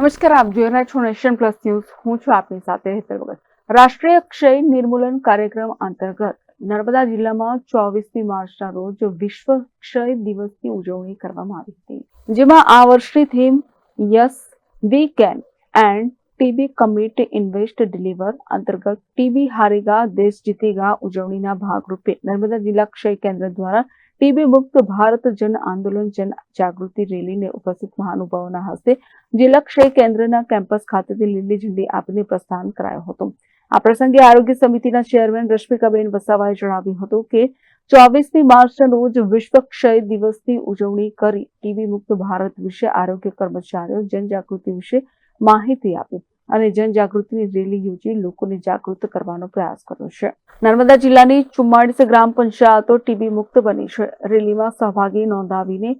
નમસ્કાર, આપ જોઈ રહ્યા છો નેશન પ્લસ ન્યૂઝ. હું છું આપની સાથે હેતર વગર રાષ્ટ્રીય ક્ષય નિર્મૂલન કાર્યક્રમ અંતર્ગત નર્મદા જિલ્લામાં ચોવીસમી માર્ચના રોજ વિશ્વ ક્ષય દિવસની ઉજવણી કરવામાં આવી હતી. જેમાં આ વર્ષની theme yes, we can end TB commit invest deliver અંતર્ગત ટીબી હારેગા, દેશ જીતેગા ઉજવણીના ભાગરૂપે નર્મદા જિલ્લા ક્ષય કેન્દ્ર દ્વારા ટીબી મુક્ત ભારત જન આંદોલન જન જાગૃતિ રેલીને ઉપસ્થિત મહાનુભાવોના હસ્તે જિલ્લા ક્ષય કેન્દ્રના કેમ્પસ ખાતેથી લીલી ઝંડી આપીને પ્રસ્થાન કરાયો હતો. આ પ્રસંગે આરોગ્ય સમિતિના ચેરમેન રશ્મિકાબેન વસાવાએ જણાવ્યું હતું કે ચોવીસમી માર્ચના રોજ વિશ્વ ક્ષય દિવસની ઉજવણી કરી ટીબી મુક્ત ભારત વિશે આરોગ્ય કર્મચારીઓ જનજાગૃતિ વિશે માહિતી આપી. અને જનજાગૃતિની રેલી યોજી લોકોને જાગૃત કરવાનો પ્રયાસ કર્યો છે. નર્મદા જિલ્લાની ચુમ્માળીસ ગ્રામ પંચાયતો ટીબી મુક્ત બની છે. રેલીમાં સહભાગી નોંધાવીને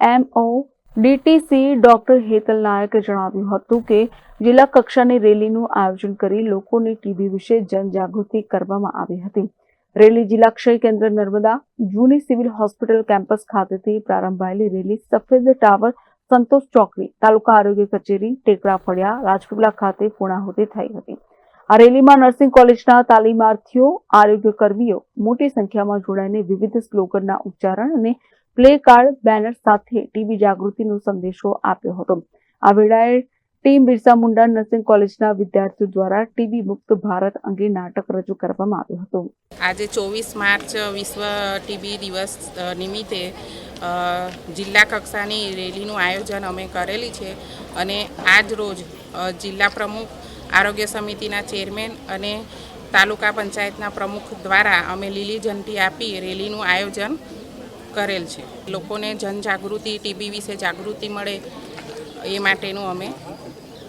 એમઓ ડીટીસી ડોક્ટર હેતલ નાયકે જણાવ્યું હતું કે, જિલ્લા કક્ષાની રેલીનું આયોજન કરી લોકોની ટીબી વિશે જનજાગૃતિ કરવામાં આવી હતી. રેલી જિલ્લા ક્ષય કેન્દ્ર નર્મદા જૂની સિવિલ હોસ્પિટલ કેમ્પસ ખાતેથી પ્રારંભાયેલી રેલી સફેદ ટાવર સંતોષ ચોકડી, તાલુકા આરોગ્ય કચેરી, ટેકરા ફળિયા રાજપીપળા ખાતે પૂર્ણાહુતિ થઈ હતી. આ રેલીમાં નર્સિંગ કોલેજના તાલીમાર્થીઓ, આરોગ્ય કર્મીઓ મોટી સંખ્યામાં જોડાઈને વિવિધ સ્લોગનના ઉચ્ચારણ અને પ્લે કાર્ડ, બેનર સાથે ટીબી જાગૃતિનો સંદેશો આપ્યો હતો. આ વેળાએ ટીમ બિરસા મુંડા નર્સિંગ કોલેજના વિદ્યાર્થીઓ દ્વારા ટીબી મુક્ત ભારત અંગે નાટક રજૂ કરવામાં આવ્યું હતું. આજે ચોવીસ માર્ચ વિશ્વ ટીબી દિવસ નિમિત્તે જિલ્લા કક્ષાની રેલીનું આયોજન અમે કરેલી છે અને આજ રોજ જિલ્લા પ્રમુખ, આરોગ્ય સમિતિના ચેરમેન અને તાલુકા પંચાયતના પ્રમુખ દ્વારા અમે લીલી ઝંડી આપી રેલીનું આયોજન કરેલ છે. લોકોને જનજાગૃતિ, ટીબી વિશે જાગૃતિ મળે એ માટેનું અમે